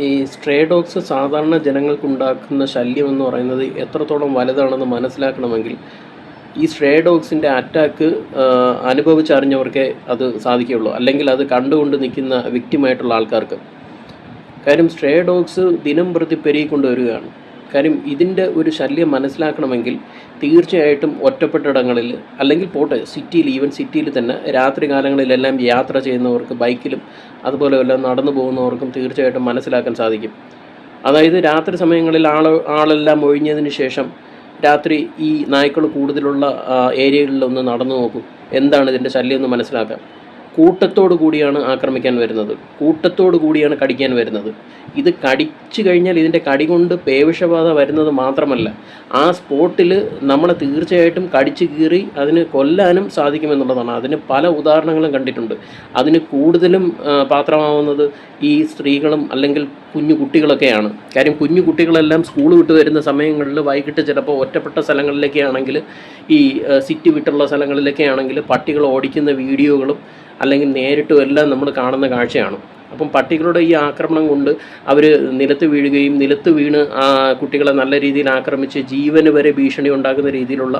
ഈ stray dogs സാധാരണ ജനങ്ങൾക്കുണ്ടാക്കുന്ന ശല്യം എന്ന് പറയുന്നത് എത്രത്തോളം വലുതാണെന്ന് മനസ്സിലാക്കണമെങ്കിൽ ഈ സ്ട്രേ ഡോഗ്സിന്റെ അറ്റാക്ക് അനുഭവിച്ചറിഞ്ഞവർക്കേ അത് സാധിക്കുകയുള്ളൂ. അല്ലെങ്കിൽ അത് കണ്ടുകൊണ്ട് നിൽക്കുന്ന വിക്റ്റിമായിട്ടുള്ള ആൾക്കാർക്ക്. കാര്യം സ്ട്രേ ഡോഗ്സ് ദിനം പ്രതി പെരുകിക്കൊണ്ട് വരികയാണ് കാര്യം ഇതിന്റെ ഒരു ശല്യം മനസ്സിലാക്കണമെങ്കിൽ തീർച്ചയായിട്ടും ഒറ്റപ്പെട്ടിടങ്ങളിൽ അല്ലെങ്കിൽ പോട്ടെ സിറ്റിയിൽ ഈവൻ സിറ്റിയിൽ തന്നെ രാത്രി കാലങ്ങളിലെല്ലാം യാത്ര ചെയ്യുന്നവർക്ക് ബൈക്കിലും അതുപോലെ വല്ല നടന്നു പോകുന്നവർക്കും തീർച്ചയായിട്ടും മനസ്സിലാക്കാൻ സാധിക്കും. അതായത് രാത്രി സമയങ്ങളിൽ ആൾ ആളെല്ലാം ഒഴിഞ്ഞതിന് ശേഷം രാത്രി ഈ നായ്ക്കൾ കൂടുതലുള്ള ഏരിയകളിലൊന്ന് നടന്നു നോക്കും. എന്താണ് ഇതിന്റെ ശല്യം എന്ന് മനസ്സിലാക്കാം. കൂട്ടത്തോടു കൂടിയാണ് ആക്രമിക്കാൻ വരുന്നത്. കൂട്ടത്തോടു കൂടിയാണ് കടിക്കാൻ വരുന്നത്. ഇത് കടിച്ചു കഴിഞ്ഞാൽ ഇതിന്റെ കടി കൊണ്ട് പേവിഷബാധ വരുന്നത് മാത്രമല്ല. ആ സ്പോട്ടിൽ നമ്മളെ തീർച്ചയായിട്ടും കടിച്ചു കീറി അതിന് കൊല്ലാനും സാധിക്കുമെന്നുള്ളതാണ്. അതിന് പല ഉദാഹരണങ്ങളും കണ്ടിട്ടുണ്ട്. അതിന് കൂടുതലും പാത്രമാവുന്നത് ഈ സ്ത്രീകളും അല്ലെങ്കിൽ കുഞ്ഞു കുട്ടികളൊക്കെയാണ്. കാര്യം കുഞ്ഞു കുട്ടികളെല്ലാം സ്കൂൾ വിട്ട് വരുന്ന സമയങ്ങളിൽ വൈകിട്ട് ചിലപ്പോൾ ഒറ്റപ്പെട്ട സ്ഥലങ്ങളിലൊക്കെ ആണെങ്കിൽ ഈ സിറ്റി വിട്ടുള്ള സ്ഥലങ്ങളിലൊക്കെ ആണെങ്കിൽ പട്ടികൾ ഓടിക്കുന്ന വീഡിയോകളും അല്ലെങ്കിൽ നേരിട്ടും എല്ലാം നമ്മൾ കാണുന്ന കാഴ്ചയാണ്. അപ്പം പട്ടികളുടെ ഈ ആക്രമണം കൊണ്ട് അവർ നിലത്ത് വീഴുകയും നിലത്ത് വീണ് ആ കുട്ടികളെ നല്ല രീതിയിൽ ആക്രമിച്ച് ജീവന് വരെ ഭീഷണി ഉണ്ടാക്കുന്ന രീതിയിലുള്ള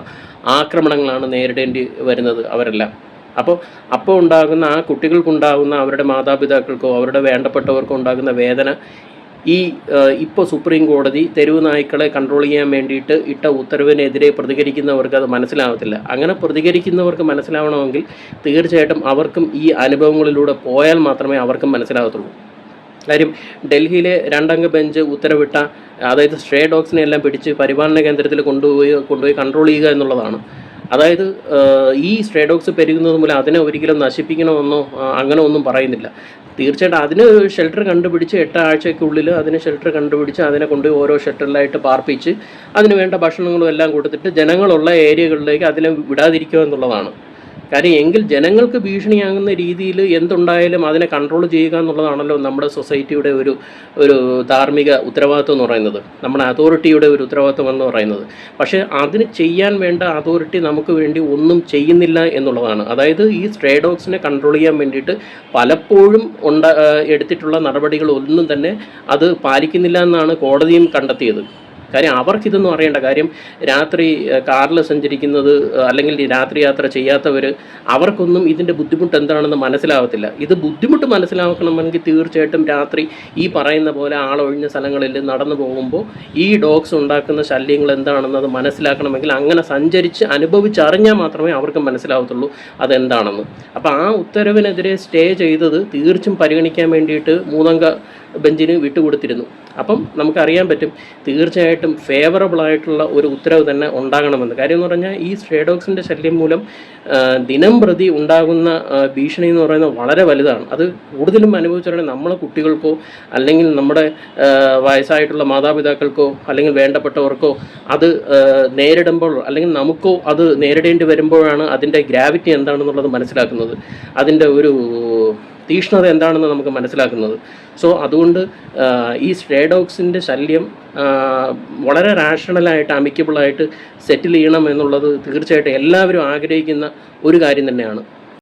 ആക്രമണങ്ങളാണ് നേരിടേണ്ടി വരുന്നത് അവരെല്ലാം. അപ്പോൾ അപ്പോൾ ഉണ്ടാകുന്ന ആ കുട്ടികൾക്കുണ്ടാകുന്ന അവരുടെ മാതാപിതാക്കൾക്കോ അവരുടെ വേണ്ടപ്പെട്ടവർക്കോ ഉണ്ടാകുന്ന വേദന ഈ ഇപ്പോൾ സുപ്രീം കോടതി തെരുവ് നായ്ക്കളെ കൺട്രോൾ ചെയ്യാൻ വേണ്ടിയിട്ട് ഇട്ട ഉത്തരവിനെതിരെ പ്രതികരിക്കുന്നവർക്ക് അത് മനസ്സിലാവത്തില്ല. അങ്ങനെ പ്രതികരിക്കുന്നവർക്ക് മനസ്സിലാവണമെങ്കിൽ തീർച്ചയായിട്ടും അവർക്കും ഈ അനുഭവങ്ങളിലൂടെ പോയാൽ മാത്രമേ അവർക്കും മനസ്സിലാകത്തുള്ളൂ. കാര്യം ഡൽഹിയിലെ രണ്ടംഗ ബെഞ്ച് ഉത്തരവിട്ട അതായത് സ്ട്രേ ഡോഗ്സിനെ എല്ലാം പിടിച്ച് പരിപാലന കേന്ദ്രത്തിൽ കൊണ്ടുപോയി കൊണ്ടുപോയി കൺട്രോൾ ചെയ്യുക എന്നുള്ളതാണ്. അതായത് ഈ സ്ട്രേ ഡോഗ്സ് പെരുകുന്നത് മൂലം അതിനെ ഒരിക്കലും നശിപ്പിക്കണമെന്നോ അങ്ങനെ ഒന്നും പറയുന്നില്ല. തീർച്ചയായിട്ടും അതിന് ഷെൽട്ടർ കണ്ടുപിടിച്ച് എട്ട് ആഴ്ചയ്ക്കുള്ളിൽ അതിന് ഷെൽട്ടർ കണ്ടുപിടിച്ച് അതിനെ കൊണ്ട് ഓരോ ഷെൽട്ടറിലായിട്ട് പാർപ്പിച്ച് അതിന് വേണ്ട ഭക്ഷണങ്ങളും എല്ലാം കൊടുത്തിട്ട് ജനങ്ങളുള്ള ഏരിയകളിലേക്ക് അതിനെ വിടാതിരിക്കുക എന്നുള്ളതാണ്. കാര്യം എങ്കിൽ ജനങ്ങൾക്ക് ഭീഷണിയാകുന്ന രീതിയിൽ എന്തുണ്ടായാലും അതിനെ കൺട്രോൾ ചെയ്യുക എന്നുള്ളതാണല്ലോ നമ്മുടെ സൊസൈറ്റിയുടെ ഒരു ഒരു ധാർമ്മിക ഉത്തരവാദിത്വം എന്ന് പറയുന്നത്. നമ്മുടെ അതോറിറ്റിയുടെ ഒരു ഉത്തരവാദിത്വം എന്ന് പറയുന്നത്. പക്ഷേ അതിന് ചെയ്യാൻ വേണ്ട അതോറിറ്റി നമുക്ക് വേണ്ടി ഒന്നും ചെയ്യുന്നില്ല എന്നുള്ളതാണ്. അതായത് ഈ സ്ട്രേ ഡോഗ്സിനെ കൺട്രോൾ ചെയ്യാൻ വേണ്ടിയിട്ട് പലപ്പോഴും ഉണ്ട എടുത്തിട്ടുള്ള നടപടികൾ ഒന്നും തന്നെ അത് പാലിക്കുന്നില്ല എന്നാണ് കോടതിയും കണ്ടെത്തിയത്. കാര്യം അവർക്കിതൊന്നും അറിയേണ്ട കാര്യം രാത്രി കാറിൽ സഞ്ചരിക്കുന്നത് അല്ലെങ്കിൽ രാത്രി യാത്ര ചെയ്യാത്തവർ അവർക്കൊന്നും ഇതിന്റെ ബുദ്ധിമുട്ട് എന്താണെന്ന് മനസ്സിലാവത്തില്ല. ഇത് ബുദ്ധിമുട്ട് മനസ്സിലാക്കണമെങ്കിൽ തീർച്ചയായിട്ടും രാത്രി ഈ പറയുന്ന പോലെ ആളൊഴിഞ്ഞ സ്ഥലങ്ങളിൽ നടന്നു പോകുമ്പോൾ ഈ ഡോഗ്സ് ഉണ്ടാക്കുന്ന ശല്യങ്ങൾ എന്താണെന്ന് അത് മനസ്സിലാക്കണമെങ്കിൽ അങ്ങനെ സഞ്ചരിച്ച് അനുഭവിച്ചറിഞ്ഞാൽ മാത്രമേ അവർക്ക് മനസ്സിലാവത്തുള്ളൂ അതെന്താണെന്ന്. അപ്പോൾ ആ ഉത്തരവിനെതിരെ സ്റ്റേ ചെയ്തത് തീർച്ചും പരിഗണിക്കാൻ വേണ്ടിയിട്ട് മൂന്നംഗ ബെഞ്ചിന് വിട്ടുകൊടുത്തിരുന്നു. അപ്പം നമുക്കറിയാൻ പറ്റും തീർച്ചയായിട്ടും ഫേവറബിൾ ആയിട്ടുള്ള ഒരു ഉത്തരവ് തന്നെ ഉണ്ടാകണമെന്ന്. കാര്യം എന്ന് പറഞ്ഞാൽ ഈ സ്ട്രേഡോക്സിന്റെ ശല്യം മൂലം ദിനം പ്രതി ഉണ്ടാകുന്ന ഭീഷണി എന്ന് പറയുന്നത് വളരെ വലുതാണ്. അത് കൂടുതലും അനുഭവിച്ചിട്ടുണ്ടെങ്കിൽ നമ്മളെ കുട്ടികൾക്കോ അല്ലെങ്കിൽ നമ്മുടെ വയസ്സായിട്ടുള്ള മാതാപിതാക്കൾക്കോ അല്ലെങ്കിൽ വേണ്ടപ്പെട്ടവർക്കോ അത് നേരിടുമ്പോൾ അല്ലെങ്കിൽ നമുക്കോ അത് നേരിടേണ്ടി വരുമ്പോഴാണ് അതിന്റെ ഗ്രാവിറ്റി എന്താണെന്നുള്ളത് മനസ്സിലാക്കുന്നത്. അതിന്റെ ഒരു തീക്ഷ്ണത എന്താണെന്ന് നമുക്ക് മനസ്സിലാക്കുന്നത്. സോ അതുകൊണ്ട് ഈ സ്റ്റേഡോക്സിന്റെ ശല്യം വളരെ റാഷണലായിട്ട് അമിക്കബിളായിട്ട് സെറ്റിൽ ചെയ്യണം എന്നുള്ളത് തീർച്ചയായിട്ടും എല്ലാവരും ആഗ്രഹിക്കുന്ന ഒരു കാര്യം തന്നെയാണ്.